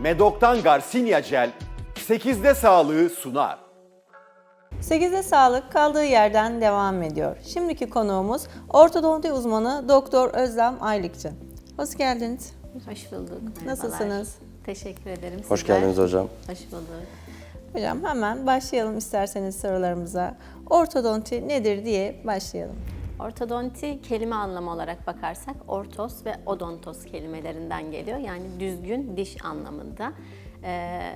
Medok'tan Garcinia Gel 8'de sağlığı sunar. 8'de sağlık kaldığı yerden devam ediyor. Şimdiki konuğumuz ortodonti uzmanı Doktor Özlem Aylıkçı. Hoş geldiniz. Hoş bulduk. merhabalar. Nasılsınız? Teşekkür ederim. Hoş Sizler? geldiniz hocam. Hoş bulduk. Hocam hemen başlayalım isterseniz sorularımıza. Ortodonti nedir diye başlayalım. Ortodonti kelime anlamı olarak bakarsak ortos ve odontos kelimelerinden geliyor. Yani düzgün diş anlamında. Ee,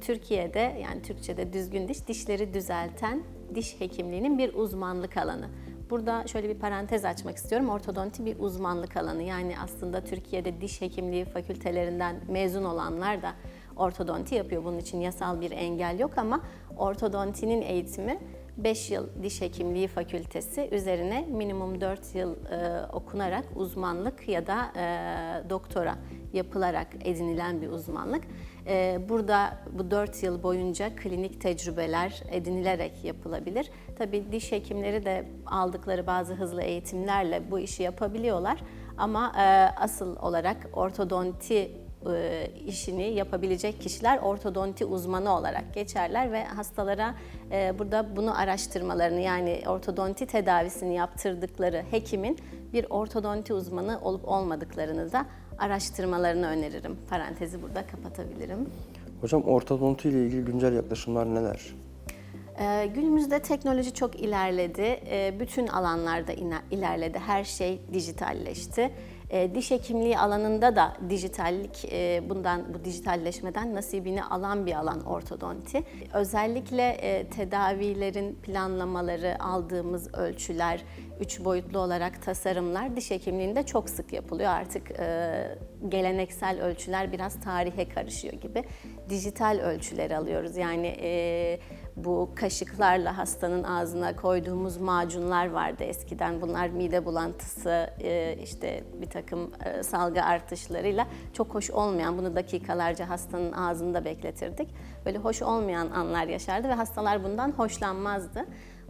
Türkiye'de yani Türkçe'de düzgün diş, dişleri düzelten diş hekimliğinin bir uzmanlık alanı. Burada şöyle bir parantez açmak istiyorum. Ortodonti bir uzmanlık alanı. Yani aslında Türkiye'de diş hekimliği fakültelerinden mezun olanlar da ortodonti yapıyor. Bunun için yasal bir engel yok ama ortodontinin eğitimi 5 yıl diş hekimliği fakültesi üzerine minimum 4 yıl e, okunarak uzmanlık ya da e, doktora yapılarak edinilen bir uzmanlık. E, burada bu 4 yıl boyunca klinik tecrübeler edinilerek yapılabilir. Tabii diş hekimleri de aldıkları bazı hızlı eğitimlerle bu işi yapabiliyorlar. Ama e, asıl olarak ortodonti e, işini yapabilecek kişiler ortodonti uzmanı olarak geçerler ve hastalara e, burada bunu araştırmalarını yani ortodonti tedavisini yaptırdıkları hekimin bir ortodonti uzmanı olup olmadıklarını da araştırmalarını öneririm. Parantezi burada kapatabilirim. Hocam ortodonti ile ilgili güncel yaklaşımlar neler? Ee, günümüzde teknoloji çok ilerledi. Ee, bütün alanlarda ilerledi. Her şey dijitalleşti. Ee, diş hekimliği alanında da dijitallik e, bundan bu dijitalleşmeden nasibini alan bir alan ortodonti. Özellikle e, tedavilerin planlamaları, aldığımız ölçüler, üç boyutlu olarak tasarımlar diş hekimliğinde çok sık yapılıyor. Artık e, geleneksel ölçüler biraz tarihe karışıyor gibi. Dijital ölçüler alıyoruz. Yani e, bu kaşıklarla hastanın ağzına koyduğumuz macunlar vardı eskiden. Bunlar mide bulantısı, e, işte bir takım e, salgı artışlarıyla çok hoş olmayan, bunu dakikalarca hastanın ağzında bekletirdik. Böyle hoş olmayan anlar yaşardı ve hastalar bundan hoşlanmazdı.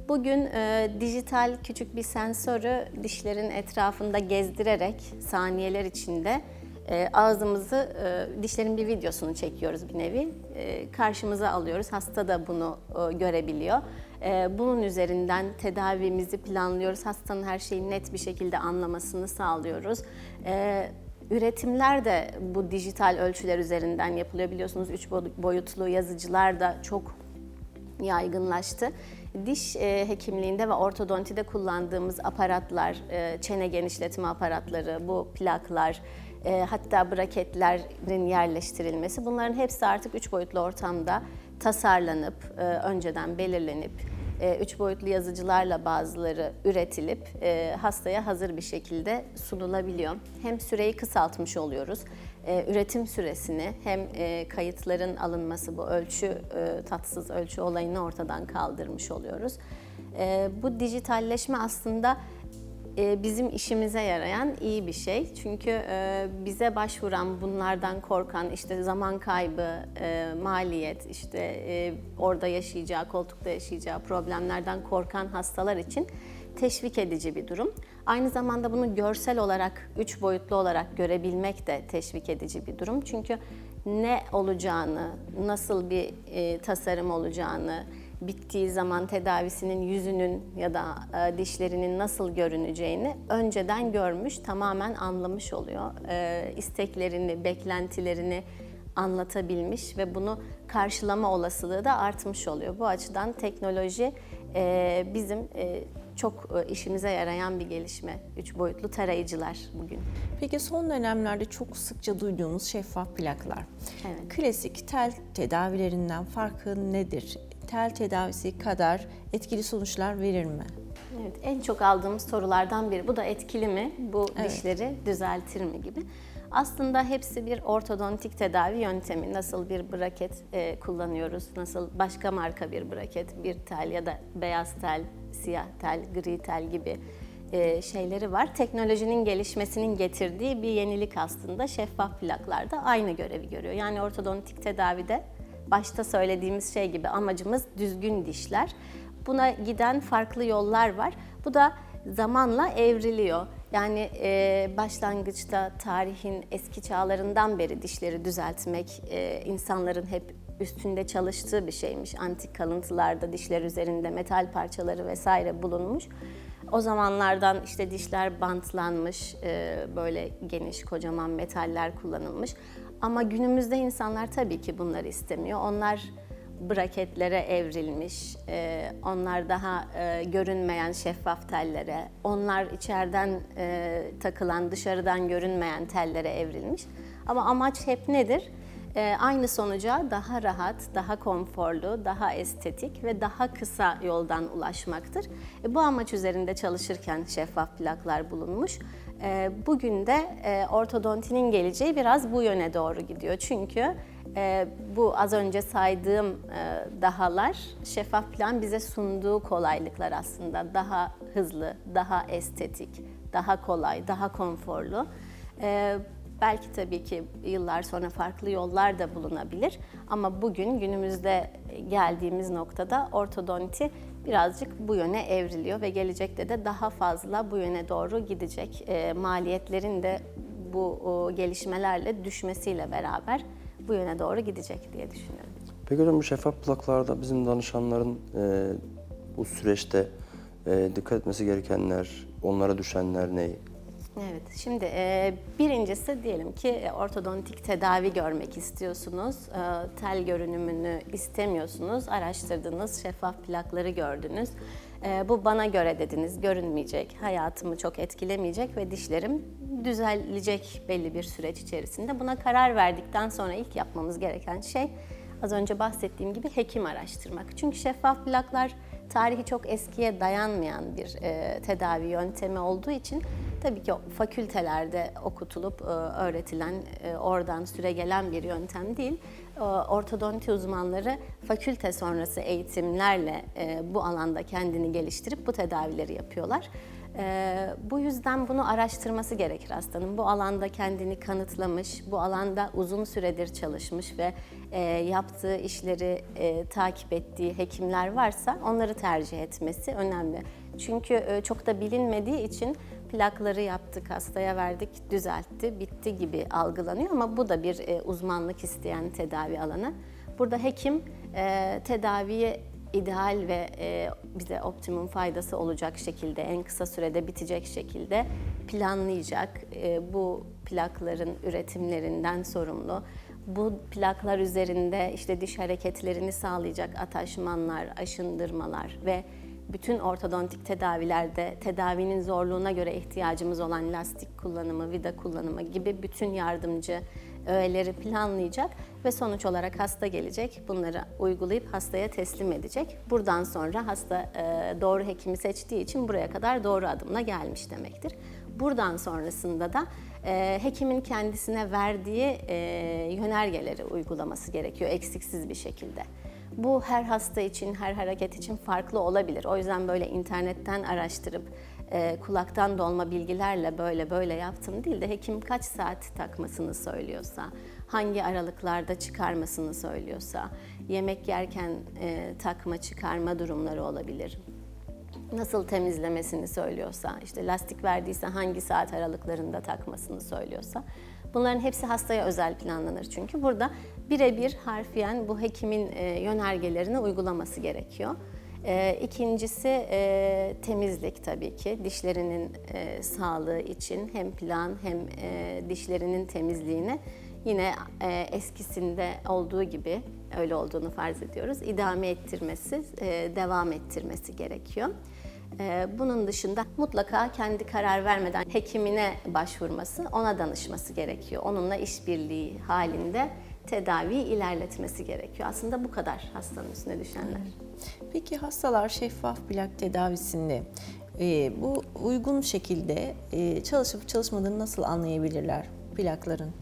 Bugün e, dijital küçük bir sensörü dişlerin etrafında gezdirerek saniyeler içinde e, ağzımızı, e, dişlerin bir videosunu çekiyoruz bir nevi. E, karşımıza alıyoruz. Hasta da bunu e, görebiliyor. E, bunun üzerinden tedavimizi planlıyoruz. Hastanın her şeyi net bir şekilde anlamasını sağlıyoruz. E, Üretimler de bu dijital ölçüler üzerinden yapılıyor. Biliyorsunuz üç boyutlu yazıcılar da çok yaygınlaştı. Diş e, hekimliğinde ve ortodontide kullandığımız aparatlar, e, çene genişletme aparatları, bu plaklar, e, hatta braketlerin yerleştirilmesi bunların hepsi artık üç boyutlu ortamda tasarlanıp, e, önceden belirlenip, e, üç boyutlu yazıcılarla bazıları üretilip e, hastaya hazır bir şekilde sunulabiliyor. Hem süreyi kısaltmış oluyoruz, e, üretim süresini hem e, kayıtların alınması bu ölçü, e, tatsız ölçü olayını ortadan kaldırmış oluyoruz. E, bu dijitalleşme aslında bizim işimize yarayan iyi bir şey. Çünkü e, bize başvuran, bunlardan korkan, işte zaman kaybı, e, maliyet, işte e, orada yaşayacağı, koltukta yaşayacağı problemlerden korkan hastalar için teşvik edici bir durum. Aynı zamanda bunu görsel olarak, üç boyutlu olarak görebilmek de teşvik edici bir durum. Çünkü ne olacağını, nasıl bir tasarım olacağını, bittiği zaman tedavisinin yüzünün ya da e, dişlerinin nasıl görüneceğini önceden görmüş, tamamen anlamış oluyor. E, isteklerini, beklentilerini anlatabilmiş ve bunu karşılama olasılığı da artmış oluyor. Bu açıdan teknoloji e, bizim e, çok e, işimize yarayan bir gelişme. Üç boyutlu tarayıcılar bugün. Peki son dönemlerde çok sıkça duyduğumuz şeffaf plaklar. Evet. Klasik tel tedavilerinden farkı nedir? Tel tedavisi kadar etkili sonuçlar verir mi? Evet, en çok aldığımız sorulardan biri. Bu da etkili mi? Bu Evet. dişleri düzeltir mi gibi. Aslında hepsi bir ortodontik tedavi yöntemi. Nasıl bir braket e, kullanıyoruz, nasıl başka marka bir braket, bir tel ya da beyaz tel, siyah tel, gri tel gibi e, şeyleri var. Teknolojinin gelişmesinin getirdiği bir yenilik aslında şeffaf plaklarda aynı görevi görüyor. Yani ortodontik tedavide başta söylediğimiz şey gibi amacımız düzgün dişler. Buna giden farklı yollar var. Bu da zamanla evriliyor. Yani e, başlangıçta tarihin eski çağlarından beri dişleri düzeltmek e, insanların hep üstünde çalıştığı bir şeymiş. Antik kalıntılarda dişler üzerinde metal parçaları vesaire bulunmuş. O zamanlardan işte dişler bantlanmış, e, böyle geniş kocaman metaller kullanılmış. Ama günümüzde insanlar tabii ki bunları istemiyor. Onlar braketlere evrilmiş, e, onlar daha e, görünmeyen şeffaf tellere, onlar içeriden takılan dışarıdan görünmeyen tellere evrilmiş. Ama amaç hep nedir? E, aynı sonuca daha rahat, daha konforlu, daha estetik ve daha kısa yoldan ulaşmaktır. E, bu amaç üzerinde çalışırken şeffaf plaklar bulunmuş. E, bugün de e, ortodontinin geleceği biraz bu yöne doğru gidiyor. Çünkü e, bu az önce saydığım e, dahalar şeffaf plan bize sunduğu kolaylıklar aslında daha hızlı, daha estetik, daha kolay, daha konforlu. E, belki tabii ki yıllar sonra farklı yollar da bulunabilir ama bugün günümüzde geldiğimiz noktada ortodonti birazcık bu yöne evriliyor ve gelecekte de daha fazla bu yöne doğru gidecek. E, maliyetlerin de bu o, gelişmelerle düşmesiyle beraber bu yöne doğru gidecek diye düşünüyorum. Peki hocam bu şeffaf plaklarda bizim danışanların e, bu süreçte e, dikkat etmesi gerekenler, onlara düşenler ne? Evet, şimdi e, birincisi diyelim ki e, ortodontik tedavi görmek istiyorsunuz, e, tel görünümünü istemiyorsunuz, araştırdınız, şeffaf plakları gördünüz. E, bu bana göre dediniz, görünmeyecek, hayatımı çok etkilemeyecek ve dişlerim düzelecek belli bir süreç içerisinde. Buna karar verdikten sonra ilk yapmamız gereken şey az önce bahsettiğim gibi hekim araştırmak. Çünkü şeffaf plaklar tarihi çok eskiye dayanmayan bir e, tedavi yöntemi olduğu için tabii ki fakültelerde okutulup e, öğretilen, e, oradan süre gelen bir yöntem değil. E, ortodonti uzmanları fakülte sonrası eğitimlerle e, bu alanda kendini geliştirip bu tedavileri yapıyorlar. Ee, bu yüzden bunu araştırması gerekir hastanın. Bu alanda kendini kanıtlamış, bu alanda uzun süredir çalışmış ve e, yaptığı işleri e, takip ettiği hekimler varsa onları tercih etmesi önemli. Çünkü e, çok da bilinmediği için plakları yaptık, hastaya verdik, düzeltti, bitti gibi algılanıyor ama bu da bir e, uzmanlık isteyen tedavi alanı. Burada hekim e, tedaviyi ideal ve e, bize optimum faydası olacak şekilde, en kısa sürede bitecek şekilde planlayacak. E, bu plakların üretimlerinden sorumlu. Bu plaklar üzerinde işte diş hareketlerini sağlayacak ataşmanlar, aşındırmalar ve bütün ortodontik tedavilerde tedavinin zorluğuna göre ihtiyacımız olan lastik kullanımı, vida kullanımı gibi bütün yardımcı öğeleri planlayacak ve sonuç olarak hasta gelecek. Bunları uygulayıp hastaya teslim edecek. Buradan sonra hasta e, doğru hekimi seçtiği için buraya kadar doğru adımla gelmiş demektir. Buradan sonrasında da e, hekimin kendisine verdiği e, yönergeleri uygulaması gerekiyor eksiksiz bir şekilde. Bu her hasta için, her hareket için farklı olabilir. O yüzden böyle internetten araştırıp e, kulaktan dolma bilgilerle böyle böyle yaptım değil de hekim kaç saat takmasını söylüyorsa, hangi aralıklarda çıkarmasını söylüyorsa, yemek yerken e, takma çıkarma durumları olabilir nasıl temizlemesini söylüyorsa, işte lastik verdiyse hangi saat aralıklarında takmasını söylüyorsa. Bunların hepsi hastaya özel planlanır çünkü burada birebir harfiyen bu hekimin e, yönergelerini uygulaması gerekiyor. E, İkincisi e, temizlik tabii ki. Dişlerinin e, sağlığı için hem plan hem e, dişlerinin temizliğini yine e, eskisinde olduğu gibi öyle olduğunu farz ediyoruz. idame ettirmesi, e, devam ettirmesi gerekiyor. E, bunun dışında mutlaka kendi karar vermeden hekimine başvurması, ona danışması gerekiyor. Onunla işbirliği halinde tedaviyi ilerletmesi gerekiyor. Aslında bu kadar hastanın üstüne düşenler. Peki hastalar şeffaf plak tedavisinde e, bu uygun şekilde e, çalışıp çalışmadığını nasıl anlayabilirler plakların?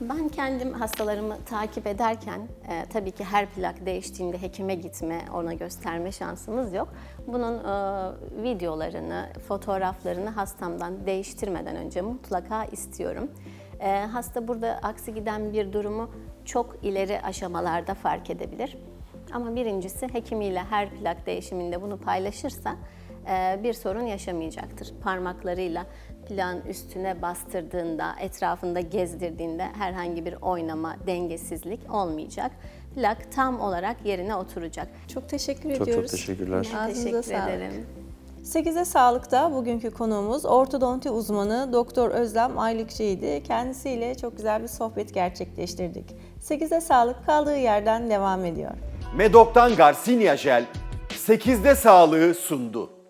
Ben kendim hastalarımı takip ederken e, tabii ki her plak değiştiğinde hekime gitme, ona gösterme şansımız yok. Bunun e, videolarını, fotoğraflarını hastamdan değiştirmeden önce mutlaka istiyorum. E, hasta burada aksi giden bir durumu çok ileri aşamalarda fark edebilir. Ama birincisi hekimiyle her plak değişiminde bunu paylaşırsa e, bir sorun yaşamayacaktır. Parmaklarıyla plağın üstüne bastırdığında, etrafında gezdirdiğinde herhangi bir oynama, dengesizlik olmayacak. Plak tam olarak yerine oturacak. Çok teşekkür Çok çok ediyoruz. teşekkürler. Ağzınıza Teşekkür sağlık. ederim. 8'e Sağlık'ta bugünkü konuğumuz ortodonti uzmanı Doktor Özlem Aylıkçı'ydı. Kendisiyle çok güzel bir sohbet gerçekleştirdik. 8'e Sağlık kaldığı yerden devam ediyor. Medok'tan Garcinia Jel 8'de sağlığı sundu.